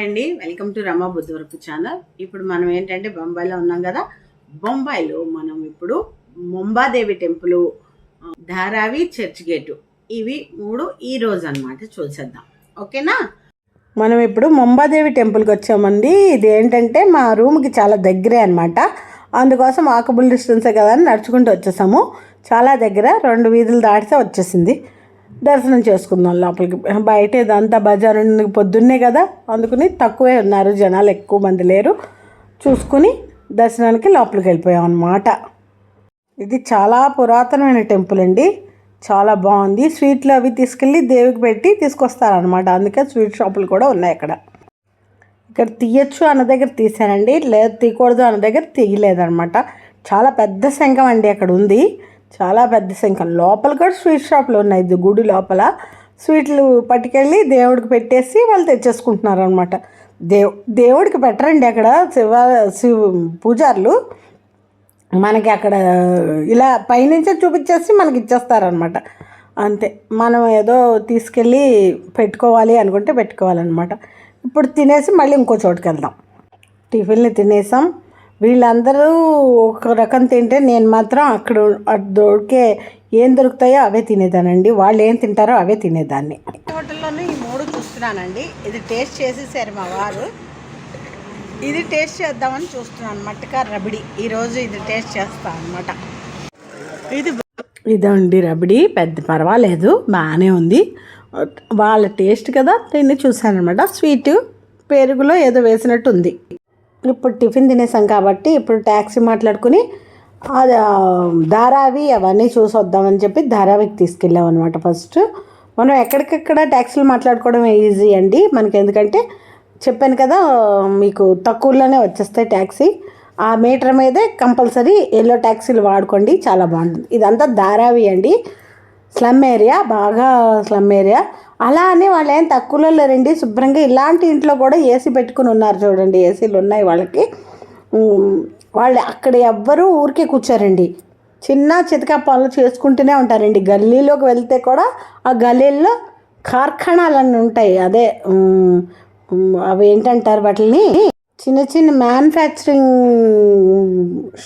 Hi అండి. Welcome to Rama Buddhavarapu channel. ఇప్పుడు మనం ఏంటంటే బొంబాయిలో ఉన్నాం కదా. బొంబాయిలో మనం ఇప్పుడు Mumbadevi temple Dharavi church gate ఇవి మూడు ఈ రోజు అన్నమాట చూసేద్దాం. ఓకేనా? మనం ఇప్పుడు ముంబాదేవి టెంపుల్కి వచ్చామండి. ఇది ఏంటంటే మా రూమ్కి చాలా దగ్గరే అనమాట అందుకోసం వాకబుల్ డిస్టెన్సే కదా అని నడుచుకుంటూ వచ్చేసాము. చాలా దగ్గర రెండు వీధులు దాటితే వచ్చేసింది. దర్శనం చేసుకుందాం లోపలికి. బయట ఇదంతా బజార్ పొద్దున్నే కదా అందుకని తక్కువే ఉన్నారు. జనాలు ఎక్కువ మంది లేరు. చూసుకుని దర్శనానికి లోపలికి వెళ్ళిపోయాం అన్నమాట. ఇది చాలా పురాతనమైన టెంపుల్ అండి. చాలా బాగుంది. స్వీట్లు అవి తీసుకెళ్ళి దేవికి పెట్టి తీసుకొస్తారనమాట అందుకే స్వీట్ షాపులు కూడా ఉన్నాయి అక్కడ. ఇక్కడ తీయచ్చు అన్న దగ్గర తీసానండి. లేదు తీయకూడదు అన్న దగ్గర తీయలేదనమాట చాలా పెద్ద శంఖం అండి అక్కడ ఉంది. చాలా పెద్ద సంఖ్య. లోపల కూడా స్వీట్ షాపులు ఉన్నాయి. ఇది గుడి లోపల. స్వీట్లు పట్టుకెళ్ళి దేవుడికి పెట్టేసి వాళ్ళు తెచ్చేసుకుంటున్నారు అనమాట దేవ్ దేవుడికి పెట్టరండి అక్కడ శివ శివ పూజారులు. మనకి అక్కడ ఇలా పైనుంచే చూపించేసి మనకి ఇచ్చేస్తారనమాట అంతే. మనం ఏదో తీసుకెళ్ళి పెట్టుకోవాలి అనుకుంటే పెట్టుకోవాలన్నమాట. ఇప్పుడు తినేసి మళ్ళీ ఇంకో చోటుకి వెళ్దాం టిఫిన్లు తినేసాం. వీళ్ళందరూ ఒక రకం తింటే నేను మాత్రం అక్కడ దొరికే ఏం దొరుకుతాయో అవే తినేదానండి. వాళ్ళు ఏం తింటారో అవే తినేదాన్ని. హోటల్లోనూ ఈ మూడు చూస్తున్నానండి. ఇది టేస్ట్ చేసేసారు మా వారు. ఇది టేస్ట్ చేద్దామని చూస్తున్నాను. మట్టక రబడి. ఈరోజు ఇది టేస్ట్ చేస్తాను అనమాట ఇది ఇదండి రబడి. పెద్ద పర్వాలేదు. బాగానే ఉంది. వాళ్ళ టేస్ట్ కదా. దీన్ని చూశాను అనమాట స్వీట్ పెరుగులో ఏదో వేసినట్టు ఉంది ఇప్పుడు టిఫిన్ తినేసాం కాబట్టి ఇప్పుడు ట్యాక్సీ మాట్లాడుకుని అది ధారావి అవన్నీ చూసి వద్దామని చెప్పి ధారావికి తీసుకెళ్ళాం అనమాట ఫస్ట్. మనం ఎక్కడికెక్కడ ట్యాక్సీలు మాట్లాడుకోవడం ఈజీ అండి. మనకి ఎందుకంటే చెప్పాను కదా మీకు తక్కువలోనే వచ్చేస్తాయి ట్యాక్సీ ఆ మీటర్ మీదే కంపల్సరీ ఎల్లో ట్యాక్సీలు వాడుకోండి చాలా బాగుంటుంది. ఇదంతా ధారావి అండి. స్లమ్ ఏరియా బాగా స్లమ్ ఏరియా. అలా అని వాళ్ళు ఏం తక్కువలో లేరండి. శుభ్రంగా ఇలాంటి ఇంట్లో కూడా ఏసీ పెట్టుకుని ఉన్నారు చూడండి. ఏసీలు ఉన్నాయి వాళ్ళకి. వాళ్ళు అక్కడ ఎవ్వరూ ఊరికే కూర్చోరండి. చిన్న చితకా పనులు చేసుకుంటూనే ఉంటారండి. గల్లీలోకి వెళ్తే కూడా ఆ గల్లీల్లో కార్ఖానాలన్నీ ఉంటాయి. అదే అవి ఏంటంటారు వాటిని చిన్న చిన్న మ్యానుఫ్యాక్చరింగ్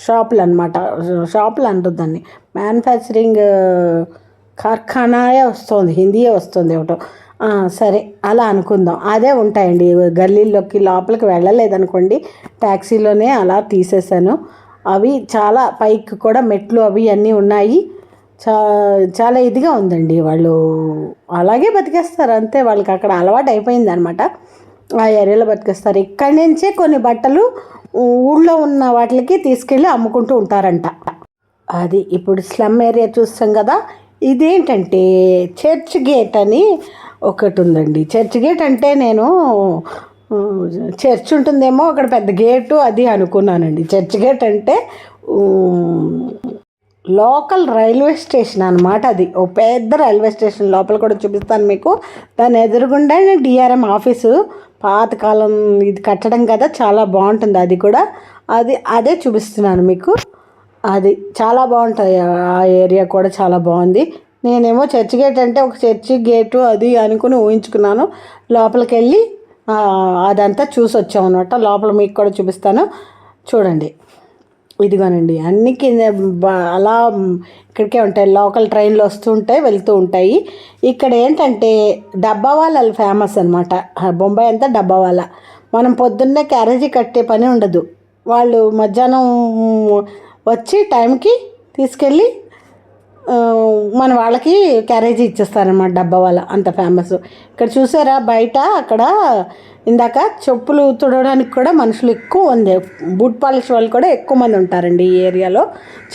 షాపులు అనమాట షాపులు అంటుంది దాన్ని. మ్యానుఫ్యాక్చరింగ్ కార్ఖానాయే వస్తుంది హిందీయే వస్తుంది ఒకటో సరే అలా అనుకుందాం. అదే ఉంటాయండి. గల్లీల్లోకి లోపలికి వెళ్ళలేదనుకోండి ట్యాక్సీలోనే అలా తీసేసాను అవి చాలా పైకి కూడా మెట్లు అవి అన్నీ ఉన్నాయి. చా చాలా ఇదిగా ఉందండి. వాళ్ళు అలాగే బతికేస్తారు అంతే. వాళ్ళకి అక్కడ అలవాటు అయిపోయింది అనమాట ఆ ఏరియాలో బతికేస్తారు. ఇక్కడి నుంచే కొన్ని బట్టలు ఊళ్ళో ఉన్న వాటికి తీసుకెళ్ళి అమ్ముకుంటూ ఉంటారంట. అది ఇప్పుడు స్లమ్ ఏరియా చూస్తాం కదా ఇదేంటంటే చర్చ్ గేట్ అని ఒకటి ఉందండి చర్చ్ గేట్ అంటే నేను చర్చ్ ఉంటుందేమో అక్కడ పెద్ద గేటు అది అనుకున్నానండి. చర్చ్ గేట్ అంటే లోకల్ రైల్వే స్టేషన్ అనమాట అది. ఓ పెద్ద రైల్వే స్టేషన్ లోపల కూడా చూపిస్తాను మీకు. దాని ఎదురుగుండా డిఆర్ఎం ఆఫీసు. పాతకాలం ఇది కట్టడం కదా చాలా బాగుంటుంది అది కూడా. అది అదే చూపిస్తున్నాను మీకు. అది చాలా బాగుంటుంది. ఆ ఏరియా కూడా చాలా బాగుంది. నేనేమో చర్చ్ గేట్ అంటే ఒక చర్చి గేటు అది అనుకుని ఊహించుకున్నాను. లోపలికి వెళ్ళి అదంతా చూసి వచ్చాం అనమాట లోపల మీకు కూడా చూపిస్తాను. చూడండి. ఇదిగోనండి అన్ని కింద అలా ఇక్కడికే ఉంటాయి. లోకల్ ట్రైన్లు వస్తూ ఉంటాయి వెళ్తూ ఉంటాయి. ఇక్కడ ఏంటంటే డబ్బా వాళ్ళు ఫేమస్ అనమాట బొంబాయి అంతా డబ్బా వాళ్ళ మనం పొద్దున్నే క్యారేజీ కట్టే పని ఉండదు. వాళ్ళు మధ్యాహ్నం వచ్చి టైంకి తీసుకెళ్ళి మన వాళ్ళకి క్యారేజీ ఇచ్చేస్తారనమాట డబ్బా వాళ్ళ అంత ఫేమస్ ఇక్కడ చూసారా బయట అక్కడ ఇందాక చెప్పులు తుడవడానికి కూడా మనుషులు ఎక్కువ ఉంది బూట్ పాలిష్ వాళ్ళు కూడా ఎక్కువ మంది ఉంటారండి ఈ ఏరియాలో.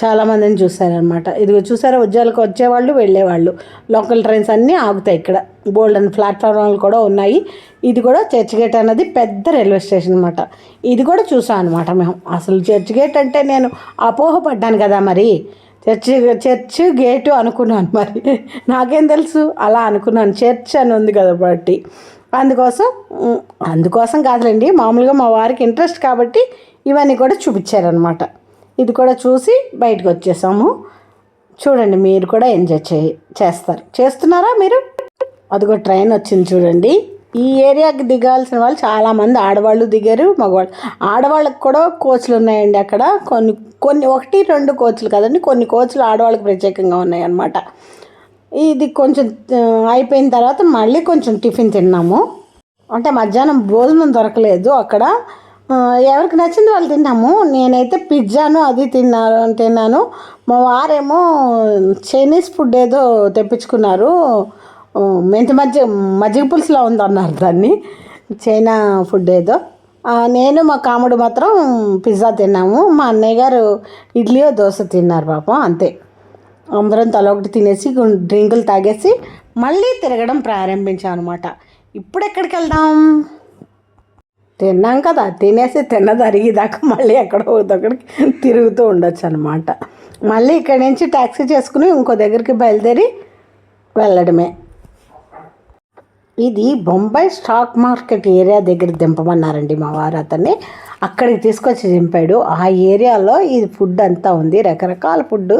చాలామందిని చూసారనమాట ఇదిగో చూసారా ఉద్యోగాలకు వచ్చేవాళ్ళు వెళ్ళేవాళ్ళు. లోకల్ ట్రైన్స్ అన్నీ ఆగుతాయి ఇక్కడ. గోల్డెన్ ప్లాట్ఫామ్లు కూడా ఉన్నాయి. ఇది కూడా చర్చ్ గేట్ అన్నది పెద్ద రైల్వే స్టేషన్ అనమాట ఇది కూడా చూసాం అనమాట మేము. అసలు చర్చ్ గేట్ అంటే నేను అపోహపడ్డాను కదా మరి. చర్చ్ చర్చ్ గేటు అనుకున్నాను మరి. నాకేం తెలుసు? అలా అనుకున్నాను. చర్చ్ అని ఉంది కదా బట్టి అందుకోసం అందుకోసం కాదులేండి. మామూలుగా మా వారికి ఇంట్రెస్ట్ కాబట్టి ఇవన్నీ కూడా చూపించారనమాట ఇది కూడా చూసి బయటకు వచ్చేసాము. చూడండి మీరు కూడా ఎంజాయ్ చే చేస్తారు. చేస్తున్నారా మీరు? అదిగో ట్రైన్ వచ్చింది చూడండి. ఈ ఏరియాకి దిగాల్సిన వాళ్ళు చాలామంది ఆడవాళ్ళు దిగారు మగవాళ్ళు. ఆడవాళ్ళకి కూడా కోచ్లు ఉన్నాయండి అక్కడ. కొన్ని కొన్ని ఒకటి రెండు కోచ్లు కదండి. కొన్ని కోచ్లు ఆడవాళ్ళకి ప్రత్యేకంగా ఉన్నాయన్నమాట. ఇది కొంచెం అయిపోయిన తర్వాత మళ్ళీ కొంచెం టిఫిన్ తిన్నాము. అంటే మధ్యాహ్నం భోజనం దొరకలేదు అక్కడ. ఎవరికి నచ్చింది వాళ్ళు తిన్నాము. నేనైతే పిజ్జాను అది తిన్నాను తిన్నాను. మా వారేమో చైనీస్ ఫుడ్ ఏదో తెప్పించుకున్నారు. మెంతి మజ్జి మజ్జిగ పులుసులో ఉందన్నారు దాన్ని. చైనా ఫుడ్ ఏదో. నేను మా కాముడు మాత్రం పిజ్జా తిన్నాము. మా అన్నయ్య గారు ఇడ్లీ దోశ తిన్నారు పాపం అంతే. అందరం తల ఒకటి తినేసి డ్రింకులు తాగేసి మళ్ళీ తిరగడం ప్రారంభించాం అనమాట ఇప్పుడు ఎక్కడికి వెళ్దాం? తిన్నాం కదా తినేసి తిన్న అరిగేదాకా మళ్ళీ ఎక్కడో ఒకడికి తిరుగుతూ ఉండొచ్చు అనమాట మళ్ళీ ఇక్కడి నుంచి ట్యాక్సీ చేసుకుని ఇంకో దగ్గరికి బయలుదేరి వెళ్ళడమే. ఇది బొంబాయి స్టాక్ మార్కెట్ ఏరియా దగ్గర దింపమన్నారండి మా వారు అతన్ని. అక్కడికి తీసుకొచ్చి దింపాడు. ఆ ఏరియాలో ఈ ఫుడ్ అంతా ఉంది. రకరకాల ఫుడ్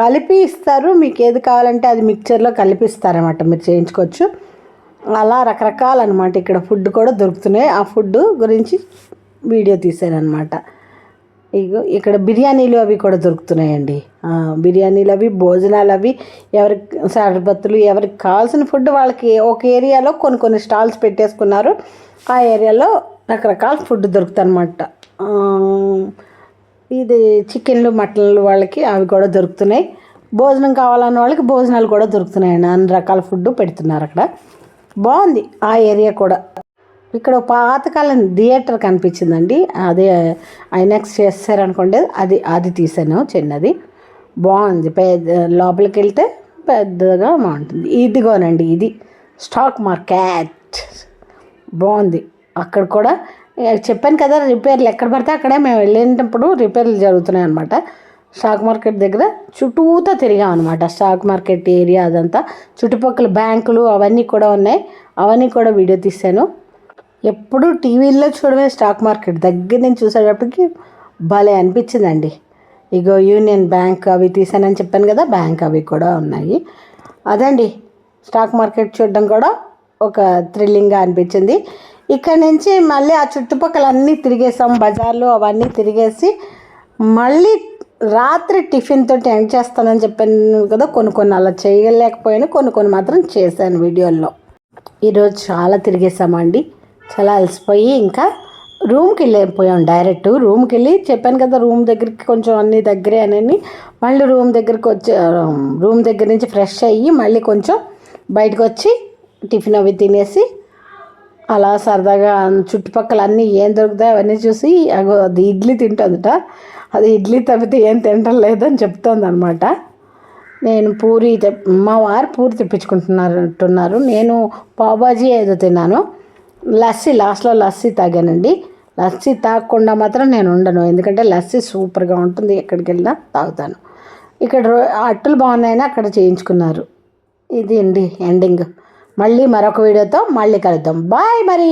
కలిపి ఇస్తారు. మీకు ఏది కావాలంటే అది మిక్చర్లో కలిపి ఇస్తారనమాట మీరు చేయించుకోవచ్చు. అలా రకరకాల అనమాట ఇక్కడ ఫుడ్ కూడా దొరుకుతున్నాయి. ఆ ఫుడ్ గురించి వీడియో తీశానమాట ఇగో ఇక్కడ బిర్యానీలు అవి కూడా దొరుకుతున్నాయండి. బిర్యానీలు అవి భోజనాలు అవి ఎవరికి సరబత్తులు ఎవరికి కావాల్సిన ఫుడ్ వాళ్ళకి ఒక ఏరియాలో కొన్ని కొన్ని స్టాల్స్ పెట్టేసుకున్నారు. ఆ ఏరియాలో రకరకాల ఫుడ్ దొరుకుతుంది అనమాట ఇది చికెన్లు మటన్లు వాళ్ళకి అవి కూడా దొరుకుతున్నాయి. భోజనం కావాలన్న వాళ్ళకి భోజనాలు కూడా దొరుకుతున్నాయండి. అన్ని రకాల ఫుడ్ పెడుతున్నారు అక్కడ. బాగుంది ఆ ఏరియా కూడా. ఇక్కడ పాతకాలం థియేటర్ కనిపించిందండి. అదే ఐనాక్స్ చేస్తారనుకోండి అది అది తీసాను చిన్నది. బాగుంది. పెద్ద లోపలికి వెళ్తే పెద్దగా బాగుంటుంది. ఇదిగోనండి ఇది. Stock market. బాగుంది. అక్కడ కూడా చెప్పాను కదా రిపేర్లు ఎక్కడ పడితే అక్కడే మేము వెళ్ళినప్పుడు రిపేర్లు జరుగుతున్నాయి అనమాట స్టాక్ మార్కెట్ దగ్గర చుట్టూతా తిరిగాం అనమాట స్టాక్ మార్కెట్ ఏరియా అదంతా చుట్టుపక్కల బ్యాంకులు అవన్నీ కూడా ఉన్నాయి. అవన్నీ కూడా వీడియో తీశాను. ఎప్పుడు టీవీల్లో చూడమే స్టాక్ మార్కెట్. దగ్గర నుంచి చూసేటప్పటికి భలే అనిపించిందండి. ఇగో యూనియన్ బ్యాంక్ అవి తీసానని చెప్పాను కదా బ్యాంక్ అవి కూడా ఉన్నాయి. అదండి స్టాక్ మార్కెట్ చూడడం కూడా ఒక థ్రిల్లింగ్గా అనిపించింది. ఇక్కడ నుంచి మళ్ళీ ఆ చుట్టుపక్కల అన్నీ తిరిగేసాం బజార్లు అవన్నీ తిరిగేసి మళ్ళీ రాత్రి టిఫిన్ తోటి ఎండ్ చేస్తానని చెప్పాను కదా కొన్ని కొన్ని అలా చేయలేకపోయాను కొన్ని కొన్ని మాత్రం చేశాను వీడియోల్లో. ఈరోజు చాలా తిరిగేసామండి. చాలా అలసిపోయి ఇంకా రూమ్కి వెళ్ళిపోయాం డైరెక్ట్. రూమ్కి వెళ్ళి చెప్పాను కదా రూమ్ దగ్గరికి కొంచెం అన్ని దగ్గరే అని మళ్ళీ రూమ్ దగ్గరికి వచ్చి రూమ్ దగ్గర నుంచి ఫ్రెష్ అయ్యి మళ్ళీ కొంచెం బయటకు వచ్చి టిఫిన్ అవి తినేసి అలా సరదాగా చుట్టుపక్కల అన్నీ ఏం దొరుకుతాయి అవన్నీ చూసి అగో అది ఇడ్లీ తింటుందట. అది ఇడ్లీ తప్పితే ఏం తింటం లేదని చెప్తోంది అనమాట నేను పూరి మా వారు పూరి తెప్పించుకుంటున్నారు అంటున్నారు నేను పావుబాజీ ఏదో తిన్నాను. లస్సీ లాస్ట్లో లస్సీ తాగానండి. లస్సీ తాగకుండా మాత్రం నేను ఉండను. ఎందుకంటే లస్సీ సూపర్గా ఉంటుంది. ఎక్కడికి వెళ్ళినా తాగుతాను. ఇక్కడ అట్టలు అట్టులు బాగున్నాయని అక్కడ చేయించుకున్నారు. ఇది అండి ఎండింగ్. మళ్ళీ మరొక వీడియోతో మళ్ళీ కలుద్దాం. బాయ్ మరి.